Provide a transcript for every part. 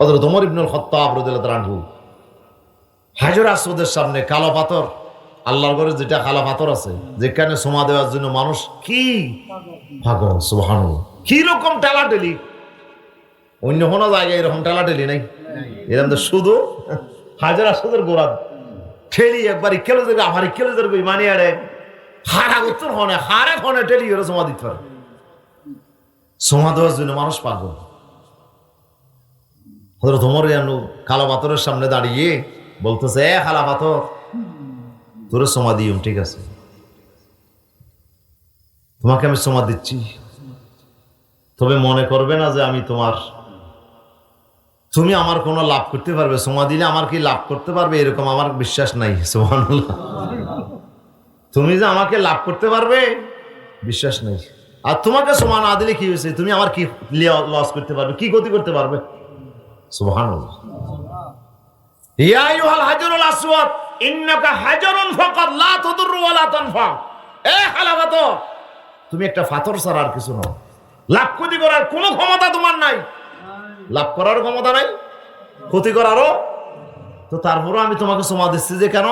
হজরত ওমর ইবনুল খত্তাব আনহু। হাজর আসওদের সামনে কালো পাথর। আল্লাহর ঘরে যেটা কালো পাথর আছে, যেখানে সোমা দেওয়ার জন্য মানুষ কি পাগল, সুবহানাল্লাহ। কি রকম টেলাটেলি অন্য কোনো জায়গায় এরকম টেলাটেলি নাই? এরকম তো শুধু হাজার আসওদের গোড়া ঠেলি একবার ইকেলে যাবে আমার ইকেলে যাবে মানি আরে হারা উত্তর হনে হারে হনে ঠেলি ওরা সোমা দিতে পারে। সোমা দেওয়ার জন্য মানুষ পাগল। হজরত ওমর ইয়ানু কালো পাথরের সামনে দাঁড়িয়ে বলতেছে, এ কালা পাথর, তোরে সোমা দিউম ঠিক আছে? তোমাকে আমি সোমা দিচ্ছি। তবে মনে করবে না যে আমি তোমার, তুমি আমার কোনো লাভ করতে পারবে। সোমা দিলে আমার কি লাভ করতে পারবে? এরকম আমার বিশ্বাস নাই, সুবহানাল্লাহ। তুমি যে আমাকে লাভ করতে পারবে, বিশ্বাস নেই। আর তোমাকে সোমা না দিলে কি হয়েছে? তুমি আমার কি লস করতে পারবে? কি ক্ষতি করতে পারবে? এ তুমি একটা পাথর ছাড়া আর কিছু নও। লাভ ক্ষতি করার কোনো ক্ষমতা তোমার নাই। লাভ করার ক্ষমতা নাই, ক্ষতি করারও। তো তারপরও আমি তোমাকে সমা দিচ্ছি যে কেন?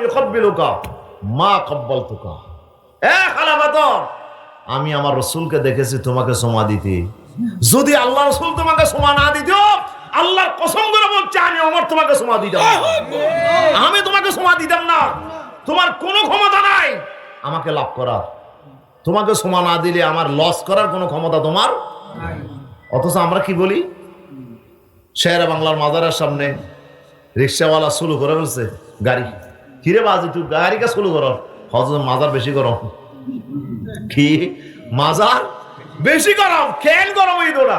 ইউকাব্বিলুকা মা এ আমি আমার রসুলকে দেখেছি, তোমাকে সমা দিতে। যদি আল্লাহ রসুল তোমাকে সমা না দিত, আল্লাহর কসম করে বলছে, আমি আমার তোমাকে সমা দিতাম আমি তোমাকে সমা দিতাম না। তোমার কোনো ক্ষমতা নাই। আমাকে লাভ করার। তোমাকে সমা না দিলে আমার লস করার কোনো ক্ষমতা তোমার অথচ আমরা কি বলি? শেয়ারা বাংলার মাজারের সামনে রিক্সাওয়ালা শুরু করে ফেলছে, গাড়ি। কিরে বাজি, তুই গাড়িকে শুরু করো। হজর মাজার বেশি গরম। কি মাজার, বেশি গরম কেন গরম এই দোড়া।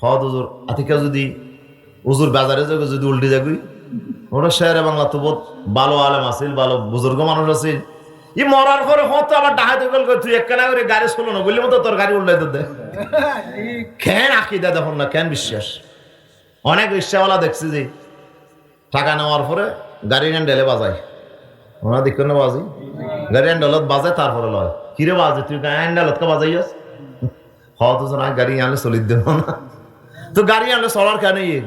হদ হুজুর আতিকা যদি হুজুর বাজারে যাবে, যদি উল্টে যাবি, ওটা শেয়ারে বাংলা তো বহুত ভালো আলেম আছিল, ভালো বুজুর্গ মানুষ আছিল। ই মরার পরে হতো আবার ডাহাতে গেল তুই একখানা করে গাড়ি শুলো না, বললি মতো তোর গাড়ি উল্টাই দে। কেন আঁকি দে দেখুন না, কেন বিশ্বাস? অনেক রিক্সাওয়ালা দেখছি যে টাকা নেওয়ার পরে গাড়ি হ্যান্ডেলে বাজায়। ওনা দেখো না বাজি? গাড়ি বাজে, তারপরে লয়। কিরে বাজে? তুই হ্যান্ডেলত কে বাজাইয়াস? হয়তো না গাড়ি আনলে চলি দেব না। তো গাড়ি আনলে চলার কেন ইয়ে?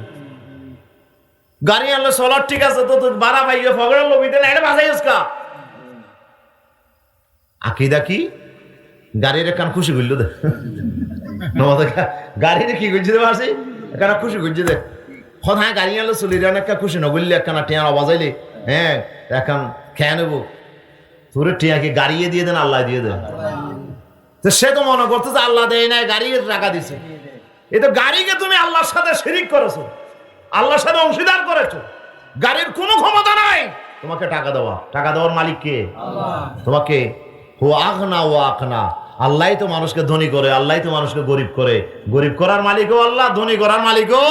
গাড়ি আনলে চলার ঠিক আছে, তো তুই এটা কা? কি? গাড়ির কান খুশি করল দে। গাড়ির কি করছি দে বাসি এখানে খুশি করছি দে। হ্যাঁ গাড়ি আনলে চলি রে একটা খুশি নগরলে একখানা টিয়া বাজাইলি হ্যাঁ এখন খেয়ে নেব। তোরে টিয়াকে গাড়িয়ে দিয়ে দেন আল্লাহ দিয়ে দেন। তো সে তো মনে করতো যে আল্লাহ দেয় নাই গাড়ি টাকা দিছে। এই তো গাড়িকে তুমি আল্লাহর সাথে শিরিক করেছ আল্লাহর সাথে অংশীদার করেছ। গাড়ির কোনো ক্ষমতা নাই। তোমাকে টাকা দেওয়া। টাকা দেওয়ার মালিক কে? তোমাকে হো আখনা ও আখনা। আল্লাহ তো মানুষকে ধনী করে আল্লাহ তো মানুষকে গরিব করে। গরিব করার মালিকও আল্লাহ ধনী করার মালিকও